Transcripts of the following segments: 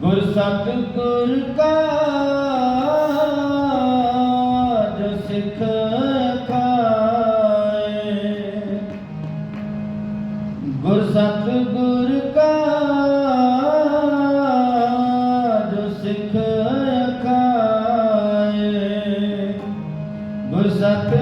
ਗੁਰ ਸਤ ਗੁਰ ਕਾ ਗੁਰ ਸਤ ਗੁਰ ਕਾ ਗੁਰ ਸਤ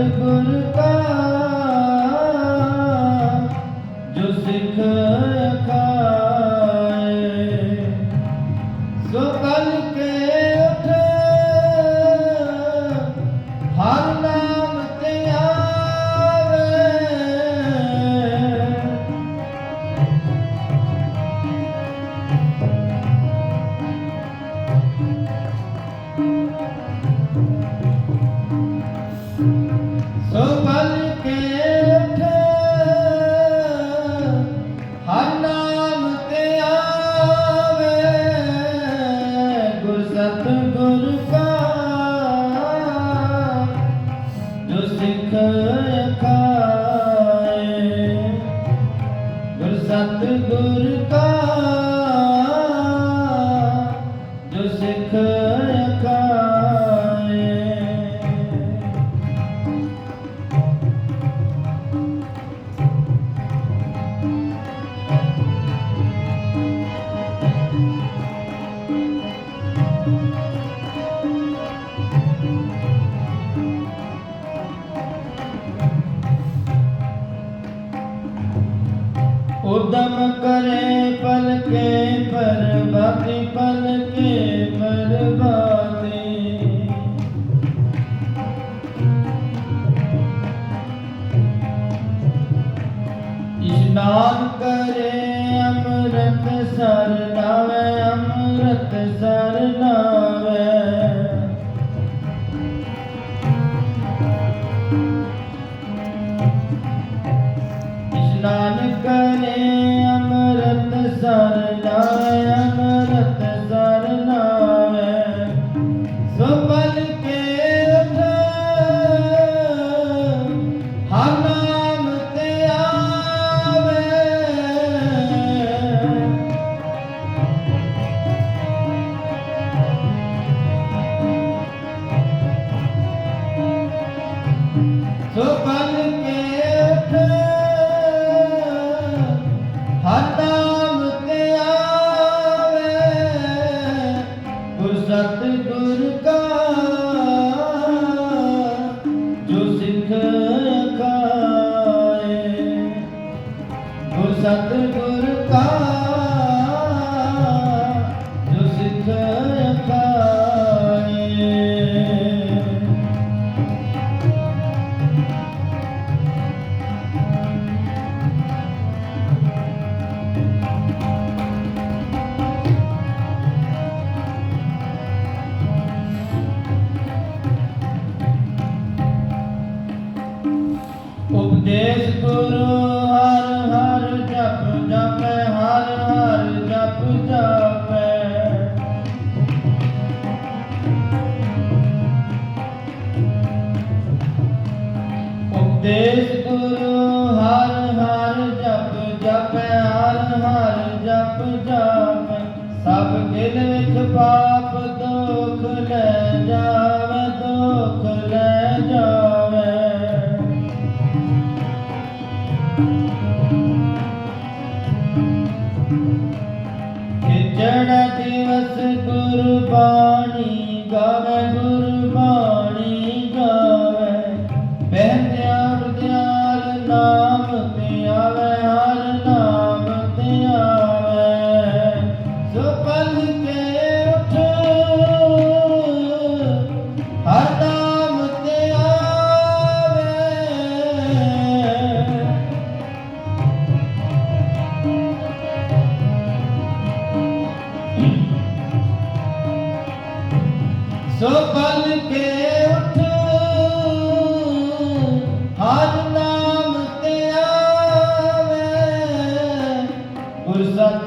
Shiva.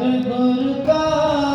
कर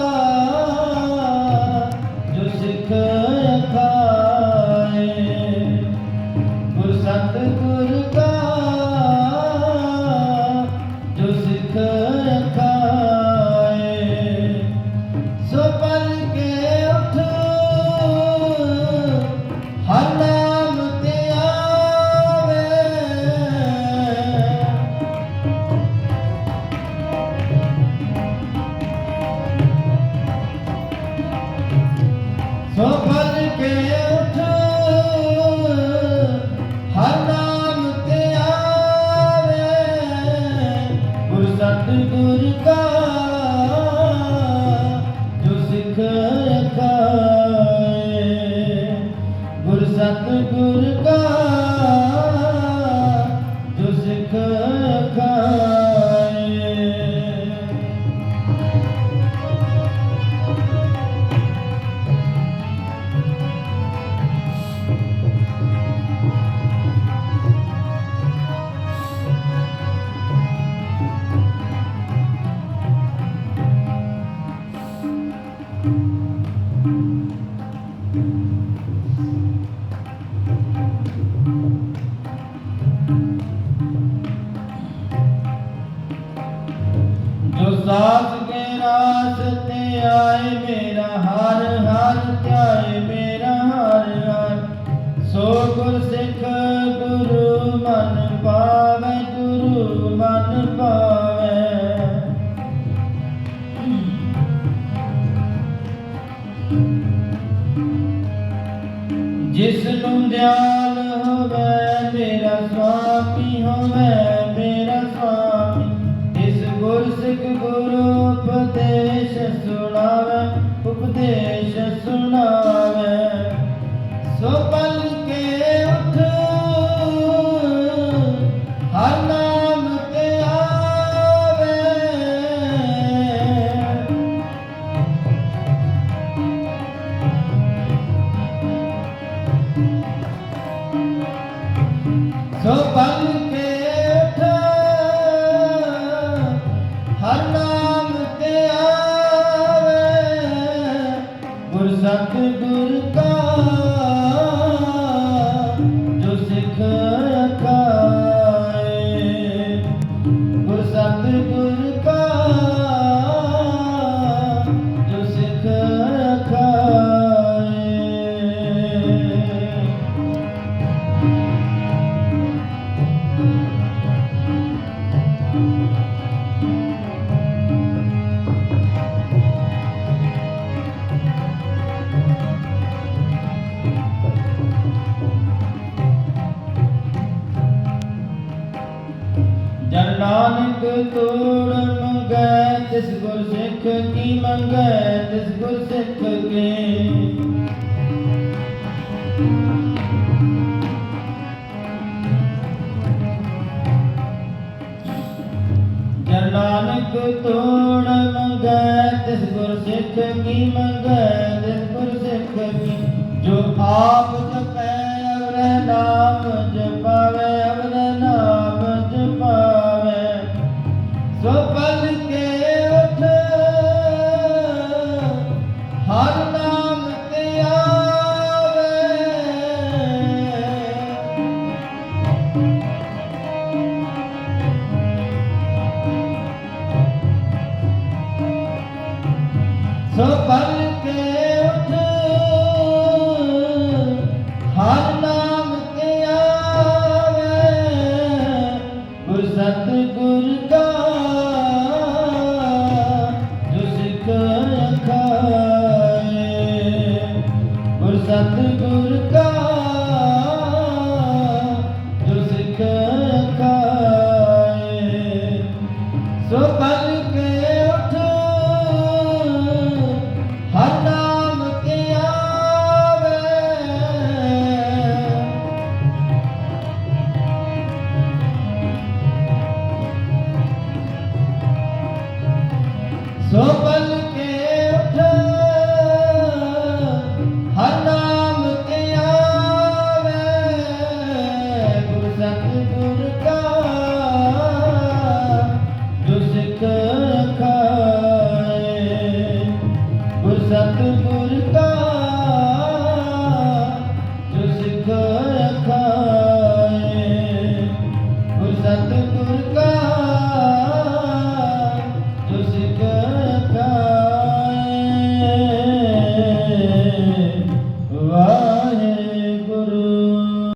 स्वामी हूँ मैं मेरा स्वामी इस गुर सिख गुरु उपदेश सुनावे उपदेश सुनावे ਸਤਿਗੁਰ ਕਾ नानक तोड़ मंगै तिस गुर सिख की मंगै तिस गुर सिख के नानक तोड़ मंगै तिस गुर सिख की मंगै तिस गुर सिख की जो आप जपै और नाम So,